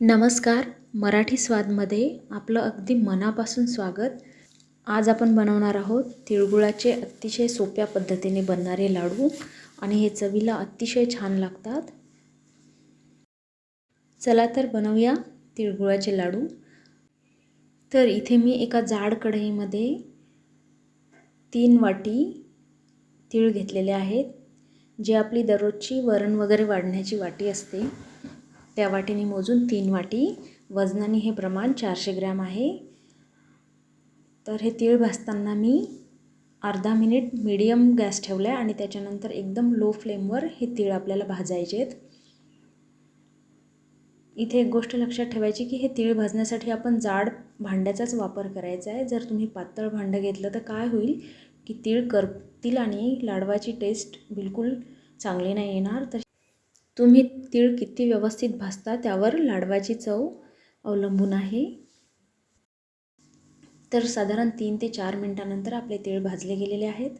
नमस्कार मराठी स्वादमध्ये आपलं अगदी मनापासून स्वागत. आज आपण बनवणार आहोत तिळगुळाचे अतिशय सोप्या पद्धतीने बनणारे लाडू आणि हे चवीला अतिशय छान लागतात. चला तर बनवूया तिळगुळाचे लाडू. तर इथे मी एका जाड कढईमध्ये तीन वाटी तीळ घेतलेले आहेत जे आपली दररोजची वरण वगैरे वाढण्याची वाटी असते. त्या वाटीने मोजून तीन वाटी. वजनाने हे प्रमाण चारशे ग्रॅम आहे. तर हे तीळ भाजताना मी अर्धा मिनिट मीडियम गॅस ठेवला आहे आणि त्याच्यानंतर एकदम लो फ्लेमवर हे तीळ आपल्याला भाजायचे आहेत इथे एक गोष्ट लक्षात ठेवायची की हे तीळ भाजण्यासाठी आपण जाड भांड्याचाच वापर करायचा आहे. जर तुम्ही पातळ भांडं घेतलं तर काय होईल की तीळ करतील आणि लाडवाची टेस्ट बिलकुल चांगली नाही येणार. तर तुम्ही तीळ किती व्यवस्थित भाजता त्यावर लाडवाची चव अवलंबून आहे. तर साधारण तीन ते चार मिनटानंतर आपले तीळ भाजले गेलेले आहेत.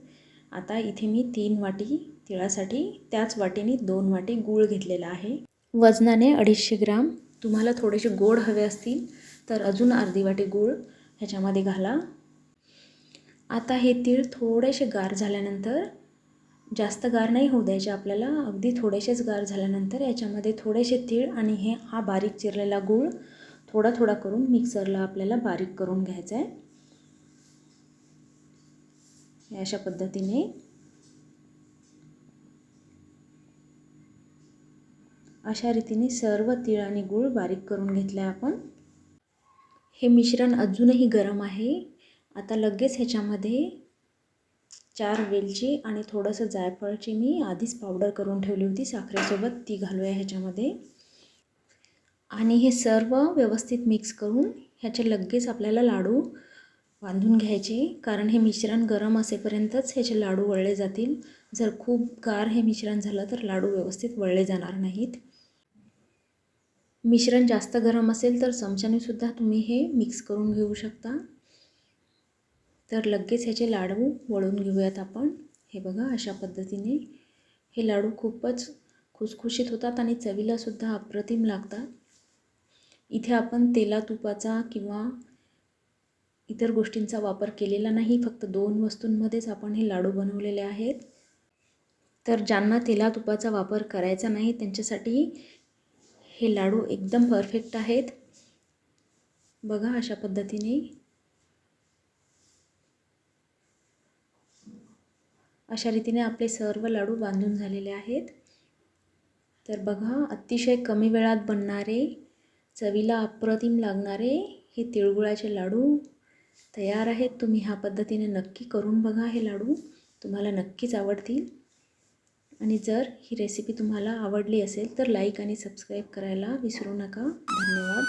आता इथे मी तीन वाटी तिळासाठी त्याच वाटीने दोन वाटी गूळ घेतलेला आहे. वजनाने अडीचशे ग्राम. तुम्हाला थोडेसे गोड हवे असतील तर अजून अर्धी वाटी गूळ ह्याच्यामध्ये घाला. आता हे तीळ थोडेसे गार झाल्यानंतर जास्त गार नाही होऊ द्यायचे आपल्याला. अगदी थोडेसेच गार झाल्यानंतर याच्यामध्ये थोडेसे तीळ आणि हे हा बारीक चिरलेला गूळ थोडा थोडा करून मिक्सरला आपल्याला बारीक करून घ्यायचा आहे अशा पद्धतीने. अशा रीतीने सर्व तीळ आणि गूळ बारीक करून घेतलं आहे आपण. हे मिश्रण अजूनही गरम आहे. आता लगेच ह्याच्यामध्ये चार वेलची आणि थोडंसं जायफळची मी आधीच पावडर करून ठेवली होती साखरेसोबत ती घालूया ह्याच्यामध्ये. आणि हे सर्व व्यवस्थित मिक्स करून ह्याचे लगेच आपल्याला लाडू बांधून घ्यायचे कारण हे मिश्रण गरम असेपर्यंतच ह्याचे लाडू वळले जातील. जर खूप गार हे मिश्रण झालं तर लाडू व्यवस्थित वळले जाणार नाहीत. मिश्रण जास्त गरम असेल तर चमच्यानेसुद्धा तुम्ही हे मिक्स करून घेऊ शकता. तर लगेच ह्याचे लाडू वळून घेऊयात आपण. हे बघा अशा पद्धतीने. हे लाडू खूपच खुसखुशीत होतात आणि चवीलासुद्धा अप्रतिम लागतात. इथे आपण तेला तुपाचा किंवा इतर गोष्टींचा वापर केलेला नाही फक्त दोन वस्तूंमध्येच आपण हे लाडू बनवलेले आहेत. तर ज्यांना तेला तुपाचा वापर करायचा नाही त्यांच्यासाठी हे लाडू एकदम परफेक्ट आहेत. बघा अशा पद्धतीने. अशा रीतीने आपले सर्व लाडू बांधून झालेले आहेत. तर बघा अतिशय कमी वेळात बनणारे चवीला अप्रतिम लागणारे हे तिळगुळाचे लाडू तयार आहेत. तुम्ही ह्या पद्धतीने नक्की करून बघा हे लाडू. तुम्हाला नक्कीच आवडतील. आणि जर ही रेसिपी तुम्हाला आवडली असेल तर लाईक आणि सबस्क्राईब करायला विसरू नका. धन्यवाद.